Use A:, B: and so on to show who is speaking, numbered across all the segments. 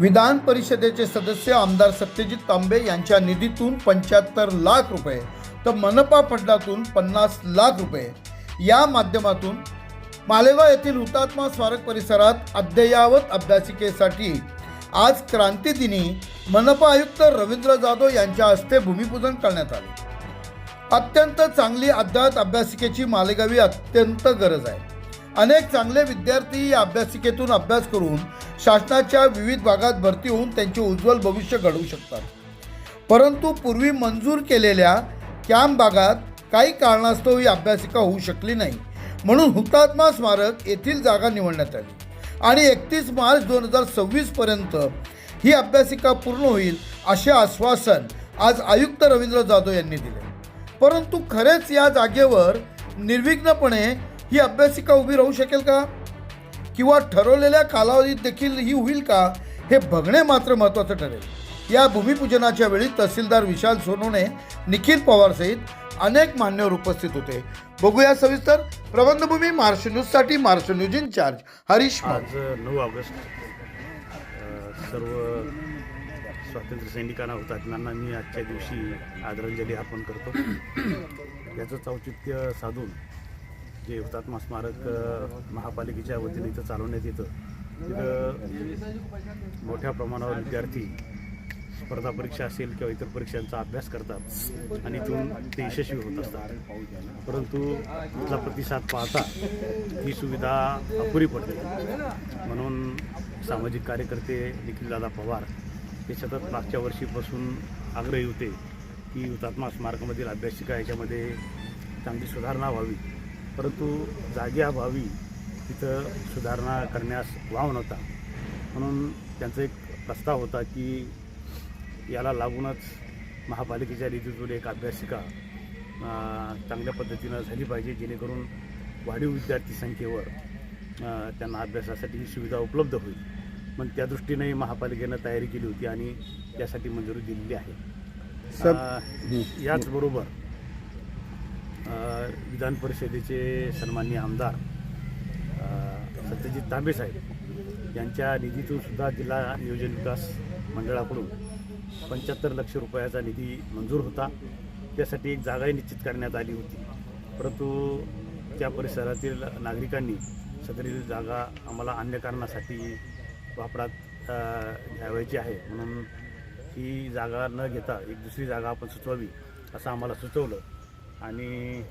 A: विधान परिषदेचे सदस्य आमदार सत्यजित तांबे यांच्या निधीतून पंच्याहत्तर लाख रुपये तर मनपा फंडातून पन्नास लाख रुपये. या माध्यमातून मालेगाव येथील हुतात्मा स्मारक परिसरात अद्ययावत अभ्यासिकेसाठी आज क्रांतीदिनी मनपा आयुक्त रवींद्र जाधव यांच्या हस्ते भूमिपूजन करण्यात आले. अत्यंत चांगली अद्ययावत अभ्यासिकेची मालेगावी अत्यंत गरज आहे. अनेक चांगले विद्यार्थी या अभ्यासिकेतून अभ्यास करून शासनाच्या विविध भागात भरती होऊन त्यांचे उज्ज्वल भविष्य घडवू शकतात. परंतु पूर्वी मंजूर केलेल्या कॅम्प भागात काही कारणास्तव ही अभ्यासिका होऊ शकली नाही. म्हणून हुतात्मा स्मारक येथील जागा निवडण्यात आली. आणि एकतीस मार्च दोन हजार सव्वीसपर्यंत ही अभ्यासिका पूर्ण होईल असे आश्वासन आज आयुक्त रवींद्र जाधव यांनी दिले. परंतु खरेच या जागेवर निर्विघ्नपणे ही अभ्यासिका उभी राहू शकेल का? किंवा ठरवलेल्या कालावधीत देखील ही होईल का? हे बघणे मात्र महत्त्वाचं ठरेल. या भूमिपूजनाच्या वेळी तहसीलदार विशाल सोनवणे निखिल पवार सहित अनेक मान्यवर उपस्थित होते. बघूया सविस्तर. प्रबंधभूमी महाराष्ट्र न्यूजसाठी Maharashtra news in charge. Harish
B: आज नऊ ऑगस्ट. सर्व स्वातंत्र्य सैनिकांना हुतात्म्यांना मी आजच्या दिवशी आदरांजली अर्पण करतो. याचं औचित्य साधून जे हुतात्मा स्मारक महापालिकेच्या वतीने इथं चालवण्यात येतं. तिथं मोठ्या प्रमाणावर विद्यार्थी स्पर्धा परीक्षा असेल किंवा इतर परीक्षांचा अभ्यास करतात आणि इथून ते यशस्वी होत असतात. परंतु इथला प्रतिसाद पाहता ही सुविधा अपुरी पडते. म्हणून सामाजिक कार्यकर्ते निखिलदादा पवार हे सतत मागच्या वर्षीपासून आग्रही होते की हुतात्मा स्मारकामधील अभ्यासिका याच्यामध्ये चांगली सुधारणा व्हावी. परंतु जागेअभावी तिथं सुधारणा करण्यास वाव नव्हता. म्हणून त्यांचा एक प्रस्ताव होता की याला लागूनच महापालिकेच्या निधीतून एक अभ्यासिका चांगल्या पद्धतीनं झाली पाहिजे जेणेकरून वाढीव विद्यार्थी संख्येवर त्यांना अभ्यासासाठी ही सुविधा उपलब्ध होईल. पण त्या दृष्टीने महापालिकेनं तयारी केली होती आणि त्यासाठी मंजुरी दिलेली आहे. याचबरोबर विधान परिषदेचे सन्माननीय आमदार सत्यजित तांबे साहेब यांच्या निधीतून सुद्धा जिल्हा नियोजन विकास मंडळाकडून पंच्याहत्तर लक्ष रुपयाचा निधी मंजूर होता. त्यासाठी एक जागाही निश्चित करण्यात आली होती. परंतु त्या परिसरातील नागरिकांनी सदरील जागा आम्हाला अन्य कारणासाठी वापरात घ्यावायची आहे. म्हणून ही जागा न घेता एक दुसरी जागा आपण सुचवावी असं आम्हाला सुचवलं. आणि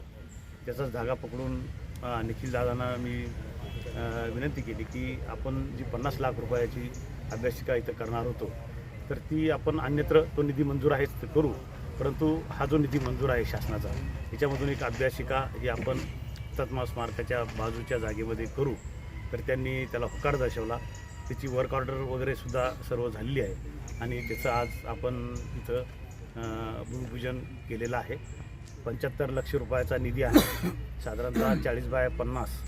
B: त्याचाच धागा पकडून निखिल दादांना मी विनंती केली की आपण जी पन्नास लाख रुपयाची अभ्यासिका इथं करणार होतो तर ती आपण अन्यत्र तो निधी मंजूर आहेच करू परंतु हा जो निधी मंजूर आहे शासनाचा याच्यामधून एक अभ्यासिका ही आपण तत्मा स्मारकाच्या बाजूच्या जागेमध्ये करू. तर त्यांनी त्याला होकार दर्शवला. त्याची वर्क ऑर्डर वगैरे सुद्धा सर्व झालेली आहे. आणि त्याचं आज आपण इथं भूमिपूजन केलेलं आहे. पंच्याहत्तर लक्ष रुपयाचा निधी आहे. साधारणतः चाळीस बाय पन्नास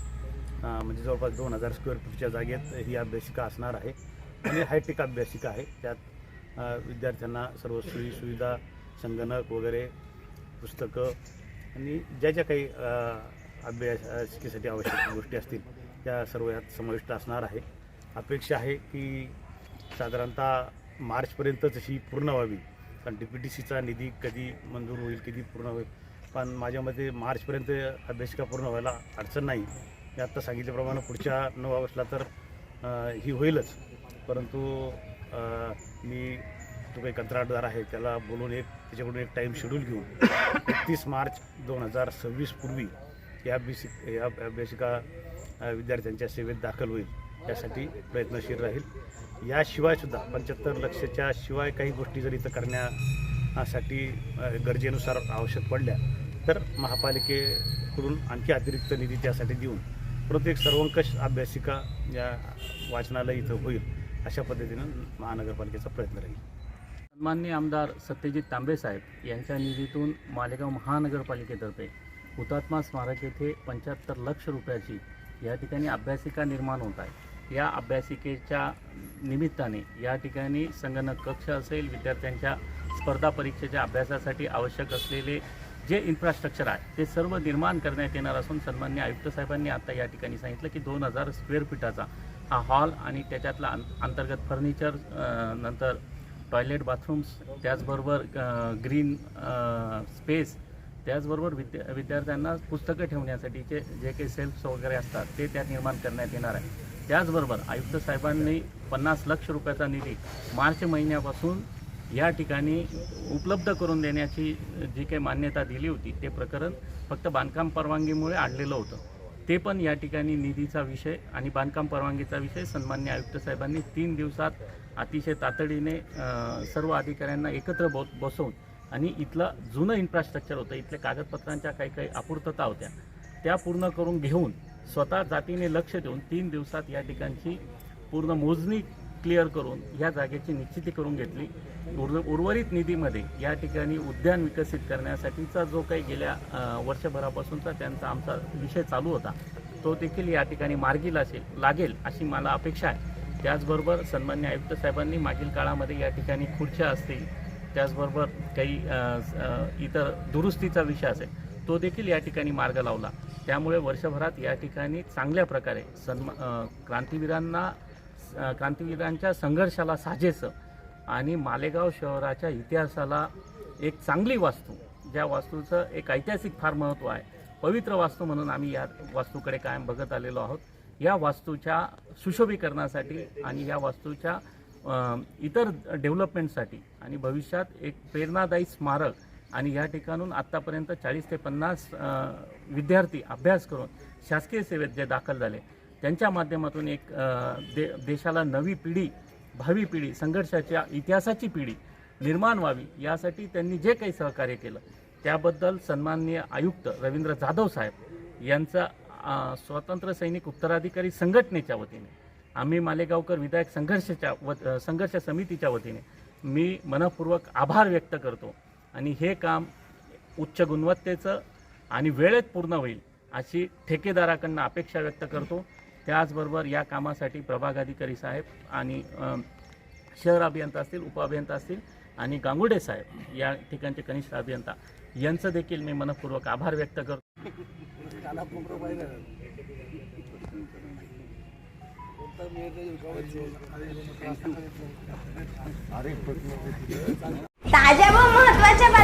B: म्हणजे जवळपास दोन हजार स्क्वेअर फूटच्या जागेत ही अभ्यासिका असणार आहे. आणि हायटेक अभ्यासिका आहे. त्यात विद्यार्थ्यांना सर्व सोयी सुविधा संगणक वगैरे पुस्तकं आणि ज्या ज्या काही अभ्यासिकेसाठी आवश्यक गोष्टी असतील त्या सर्व यात समाविष्ट असणार आहे. अपेक्षा आहे की साधारणतः मार्चपर्यंतच ही पूर्ण व्हावी. कारण डी पी टी सीचा निधी कधी मंजूर होईल कधी पूर्ण होईल. पण माझ्या मते मार्चपर्यंत अभ्यासिका पूर्ण व्हायला अडचण नाही. मी आत्ता सांगितल्याप्रमाणे पुढच्या नऊ ऑगस्टला तर ही होईलच. परंतु मी जो काही कंत्राटदार आहे त्याला बोलून एक त्याच्याकडून एक टाईम शेड्यूल घेऊन एकतीस मार्च दोन हजार सव्वीस पूर्वी या अभ्यासिक या अभ्यासिका विद्यार्थ्यांच्या सेवेत दाखल होईल. यासाठी प्रयत्नशील राहील. याशिवायसुद्धा पंच्याहत्तर लक्षच्या शिवाय काही गोष्टी जर इथं करण्यासाठी गरजेनुसार आवश्यक पडल्या तर महापालिकेकडून आणखी अतिरिक्त निधी त्यासाठी देऊन परंतु एक सर्वंकष अभ्यासिका या वाचनालय इथं होईल अशा पद्धतीनं महानगरपालिकेचा प्रयत्न राहील.
C: सन्माननीय आमदार सत्यजित तांबे साहेब यांच्या निधीतून मालेगाव महानगरपालिकेतर्फे हुतात्मा स्मारक येथे पंच्याहत्तर लक्ष रुपयाची या ठिकाणी अभ्यासिका निर्माण होत आहे या अभ्यासिकेच्या निमित्ताने या ठिकाणी संगणक कक्ष असेल विद्यार्थ्यांच्या स्पर्धा परीक्षेच्या अभ्यासासाठी आवश्यक असलेले जे इन्फ्रास्ट्रक्चर आहे ते सर्व निर्माण करण्यात येणार असून सन्मान्य आयुक्त साहेबांनी आता या ठिकाणी सांगितलं की दोन हजार स्क्वेअर फीटाचा हा हॉल आणि त्याच्यातला अं- अंतर्गत फर्निचर नंतर टॉयलेट बाथरूम्स त्याचबरोबर ग्रीन स्पेस त्याचबरोबर विद्या विद्यार्थ्यांना पुस्तकं ठेवण्यासाठीचे जे काही सेल्फ्स वगैरे असतात ते त्यात निर्माण करण्यात येणार आहे. त्याचबरोबर आयुक्त साहेबांनी पन्नास लक्ष रुपयाचा निधी मार्च महिन्यापासून या ठिकाणी उपलब्ध करून देण्याची जी काही मान्यता दिली होती ते प्रकरण फक्त बांधकाम परवानगीमुळे आणलेलं होतं. ते पण या ठिकाणी निधीचा विषय आणि बांधकाम परवानगीचा विषय सन्मान्य आयुक्त साहेबांनी तीन दिवसात अतिशय तातडीने सर्व अधिकाऱ्यांना एकत्र बो बसवून आणि इथलं जुनं इन्फ्रास्ट्रक्चर होतं इथल्या कागदपत्रांच्या काही काही अपूर्तता होत्या त्या पूर्ण करून घेऊन स्वतः जातीने लक्ष देऊन तीन दिवसात या ठिकाणची पूर्ण मोजणी क्लिअर करून या जागेची निश्चिती करून घेतली. उर्व उर्वरित निधीमध्ये या ठिकाणी उद्यान विकसित करण्यासाठीचा जो काही गेल्या वर्षभरापासूनचा त्यांचा आमचा विषय चालू होता तो देखील या ठिकाणी मार्गी लासेल लागेल अशी मला अपेक्षा आहे. त्याचबरोबर सन्मान्य आयुक्त साहेबांनी मागील काळामध्ये या ठिकाणी खुर्च्या असतील त्याचबरोबर काही इतर दुरुस्तीचा विषय असेल तो देखील या ठिकाणी मार्ग लावला. त्यामुळे वर्षभरात या ठिकाणी चांगल्या प्रकारे सन्मा क्रांतीवीरांना क्रांतीवीरांच्या संघर्षाला साजेसं आणि मालेगाव शहराच्या इतिहासाला एक चांगली वास्तू ज्या वास्तूचं एक ऐतिहासिक फार महत्त्व आहे. पवित्र वास्तू म्हणून आम्ही या वास्तूकडे कायम बघत आलेलो आहोत. या वास्तूच्या सुशोभीकरणासाठी आणि या वास्तूच्या इतर डेव्हलपमेंटसाठी आणि भविष्यात एक प्रेरणादायी स्मारक आणि या ठिकाणून आत्तापर्यंत चाळीस ते पन्नास विद्यार्थी अभ्यास करून शासकीय सेवेत जे दाखल झाले त्यांच्या माध्यमातून एक दे देशाला नवी पिढी भावी पिढी संघर्षाच्या इतिहासाची पिढी निर्माण व्हावी यासाठी त्यांनी जे काही सहकार्य केलं त्याबद्दल सन्माननीय आयुक्त रवींद्र जाधव साहेब यांचा अ, स्वातंत्र्य सैनिक उत्तराधिकारी संघटनेच्या वतीने आम्ही मालेगावकर विधायक संघर्षाच्या व संघर्ष समितीच्या वतीने मी मनपूर्वक आभार व्यक्त करतो आणि हे काम उच्च गुणवत्तेचं आणि वेळेत पूर्ण होईल अशी ठेकेदाराकडनं अपेक्षा व्यक्त करतो. त्याचबरोबर या कामासाठी प्रभाग अधिकारी साहेब आणि शहर अभियंता असतील उपअभियंता असतील आणि गांगुडे साहेब या ठिकाणचे कनिष्ठ अभियंता यांचं देखील मी मनपूर्वक आभार व्यक्त करतो.
D: ताज्या